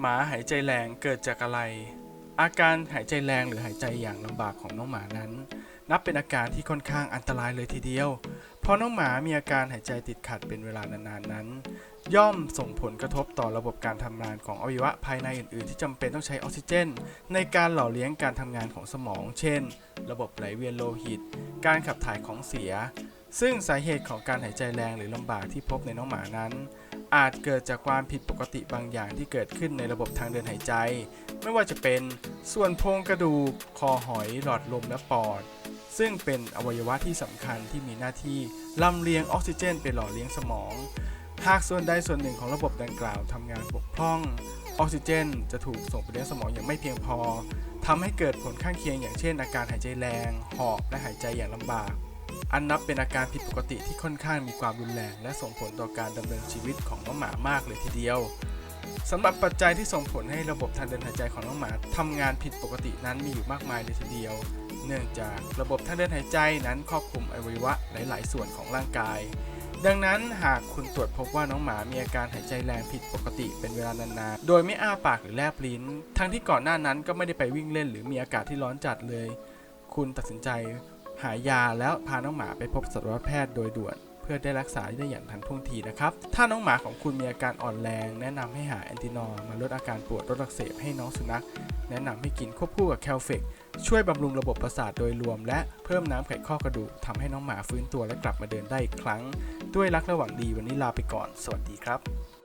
หมาหายใจแรงเกิดจากอะไร อาการหายใจแรงหรือหายใจอย่างลำบากของน้องหมานั้น นับเป็นอาการที่ค่อนข้างอันตรายเลยทีเดียว เพราะน้องหมามีอาการหายใจติดขัดเป็นเวลานานๆนั้น ย่อมส่งผลกระทบต่อระบบการทำงานของอวัยวะภายในอื่นๆ ที่จำเป็นต้องใช้ออกซิเจน ในการหล่อเลี้ยงการทำงานของสมอง เช่น ระบบไหลเวียนโลหิต การขับถ่ายของเสีย ซึ่งสาเหตุของการหายใจแรงหรือลำบากที่พบในน้องหมานั้น อาจเกิดจากความผิดปกติบางอย่างที่เกิดขึ้นในระบบทางเดินหายใจ ไม่ว่าจะเป็นส่วนโพรงกระดูก คอหอย หลอดลมและปอด ซึ่งเป็นอวัยวะที่สำคัญที่มีหน้าที่ลำเลียงออกซิเจนไปหล่อเลี้ยงสมอง หากส่วนใดส่วนหนึ่งของระบบดังกล่าวทำงานบกพร่อง ออกซิเจนจะถูกส่งไปเลี้ยงสมองอย่างไม่เพียงพอทำให้เกิดผลข้างเคียงอย่างเช่นอาการหายใจแรง หอบ และหายใจอย่างลำบาก อันนับเป็นอาการผิดปกติที่ค่อนข้างมีความรุนแรง และส่งผลต่อการดำเนินชีวิตของน้องหมามากเลยทีเดียวสำหรับปัจจัยที่ส่งผลให้ระบบทางเดินหายใจของน้องหมาทำงานผิดปกตินั้นมีอยู่มากมายเลยทีเดียว เนื่องจากระบบทางเดินหายใจนั้นครอบคลุมอวัยวะหลาย ๆ ส่วนของร่างกาย ดังนั้นหากคุณตรวจพบว่าน้องหมามีอาการหายใจแรงผิดปกติเป็นเวลานานๆ โดยไม่อ้าปากหรือแลบลิ้น ทั้งที่ก่อนหน้านั้นก็ไม่ได้ไปวิ่งเล่นหรือมีอากาศที่ร้อนจัดเลย คุณตัดสินใจ หายาแล้วพาน้องหมาไปพบสัตวแพทย์โดยด่วน เพื่อได้รักษาได้อย่างทันท่วงทีนะครับ ถ้าน้องหมาของคุณมีอาการอ่อนแรง แนะนำให้หาแอนตินอลมาลดอาการปวดลดอักเสบให้น้องสุนัข แนะนำให้กินควบคู่กับแคลเฟกช่วยบำรุงระบบประสาทโดยรวม และเพิ่มน้ำไขข้อกระดูกทำให้น้องหมาฟื้นตัวและกลับมาเดินได้อีกครั้ง ด้วยรักและหวังดีวันนี้ลาไปก่อน สวัสดีครับ